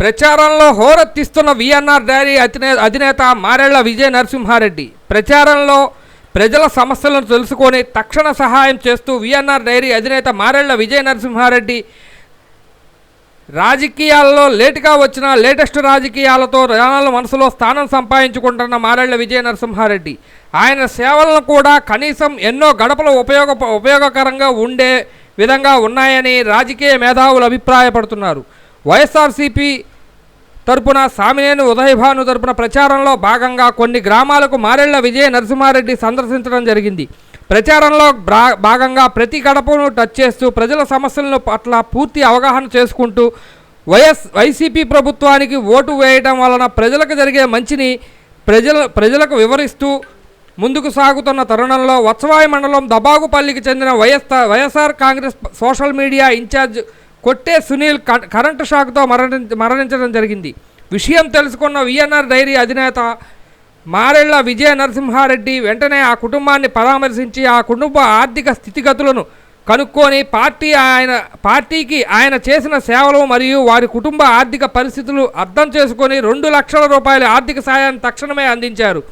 ప్రచారంలో హోరెత్తిస్తున్న VNR dairy అధినే అధినేత మారెళ్ళ విజయ నరసింహారెడ్డి. ప్రచారంలో ప్రజల సమస్యలను తెలుసుకొని తక్షణ సహాయం చేస్తూ విఎన్ఆర్ డైరీ అధినేత మారెళ్ళ విజయ నరసింహారెడ్డి రాజకీయాల్లో లేటుగా వచ్చిన లేటెస్ట్ రాజకీయాలతో జనాల మనసులో స్థానం సంపాదించుకుంటున్న మారెళ్ళ విజయ నరసింహారెడ్డి. ఆయన సేవలను కూడా కనీసం ఎన్నో గడపలు ఉపయోగ ఉపయోగకరంగా ఉండే విధంగా ఉన్నాయని రాజకీయ మేధావులు అభిప్రాయపడుతున్నారు. వైఎస్ఆర్సీపీ తరపున సామినేని ఉదయభాను తరపున ప్రచారంలో భాగంగా కొన్ని గ్రామాలకు మారెళ్ళ విజయ నరసింహారెడ్డి సందర్శించడం జరిగింది. ప్రచారంలో భాగంగా ప్రతి గడపను టచ్ చేస్తూ ప్రజల సమస్యలను పట్ల పూర్తి అవగాహన చేసుకుంటూ వైఎస్ వైసీపీ ప్రభుత్వానికి ఓటు వేయడం వలన ప్రజలకు జరిగే మంచిని ప్రజల ప్రజలకు వివరిస్తూ ముందుకు సాగుతున్న తరుణంలో వత్సవాయి మండలం దబాగుపల్లికి చెందిన YS YSR Congress social media incharge Kotte Sunil క- కరెంటు షాక్తో మరణి మరణించడం జరిగింది. విషయం తెలుసుకున్న విఎన్ఆర్ డైరీ అధినేత మారెళ్ళ విజయ నరసింహారెడ్డి వెంటనే ఆ కుటుంబాన్ని పరామర్శించి ఆ కుటుంబ ఆర్థిక స్థితిగతులను కనుక్కొని పార్టీ ఆయన పార్టీకి ఆయన చేసిన సేవలు మరియు వారి కుటుంబ ఆర్థిక పరిస్థితులు అర్థం చేసుకొని రెండు లక్షల రూపాయల ఆర్థిక సాయాన్ని తక్షణమే అందించారు.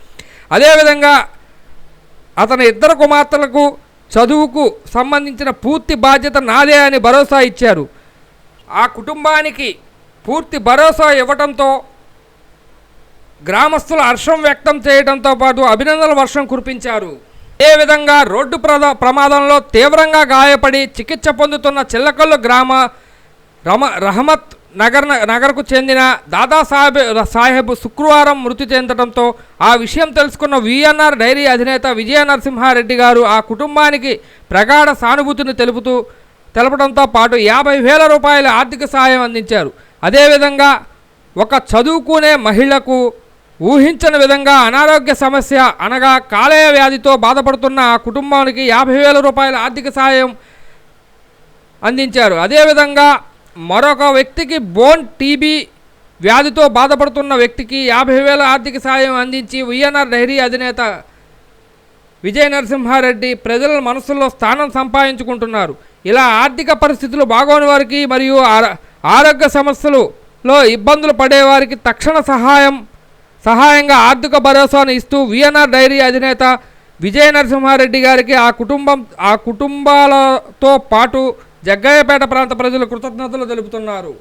అదేవిధంగా అతని ఇద్దరు కుమార్తెలకు చదువుకు సంబంధించిన పూర్తి బాధ్యత నాదే అని భరోసా ఇచ్చారు. ఆ కుటుంబానికి పూర్తి భరోసా ఇవ్వటంతో గ్రామస్తులు హర్షం వ్యక్తం చేయడంతో పాటు అభినందనల వర్షం కురిపించారు. అదేవిధంగా రోడ్డు ప్రదా ప్రమాదంలో తీవ్రంగా గాయపడి చికిత్స పొందుతున్న చిల్లకల్లు గ్రామ రమ రహమత్ నగర్ నగర్కు చెందిన దాదాసాహెబ్ సాహెబ్ శుక్రవారం మృతి చెందడంతో ఆ విషయం తెలుసుకున్న విఎన్ఆర్ డైరీ అధినేత విజయ నరసింహారెడ్డి గారు ఆ కుటుంబానికి ప్రగాఢ సానుభూతిని తెలుపుతూ తెలపడంతో పాటు యాభై వేల రూపాయల ఆర్థిక సహాయం అందించారు. అదేవిధంగా ఒక చదువుకునే మహిళకు ఊహించని విధంగా అనారోగ్య సమస్య అనగా కాలేయ వ్యాధితో బాధపడుతున్న ఆ కుటుంబానికి యాభై వేల రూపాయల ఆర్థిక సహాయం అందించారు. అదేవిధంగా మరొక వ్యక్తికి బోన్ టీబీ వ్యాధితో బాధపడుతున్న వ్యక్తికి యాభై వేల ఆర్థిక సాయం అందించి విఎన్ఆర్ డైరీ అధినేత విజయ నరసింహారెడ్డి ప్రజల మనసుల్లో స్థానం సంపాదించుకుంటున్నారు. ఇలా ఆర్థిక పరిస్థితులు బాగోని వారికి మరియు ఆర- ఆరోగ్య సమస్యలులో ఇబ్బందులు పడేవారికి తక్షణ సహాయం సహాయంగా ఆర్థిక భరోసాను ఇస్తూ విఎన్ఆర్ డైరీ అధినేత విజయ నరసింహారెడ్డి గారికి ఆ కుటుంబం ఆ కుటుంబాలతో పాటు జగ్గయ్యపేట ప్రాంత ప్రజలు కృతజ్ఞతలు తెలుపుతున్నారు.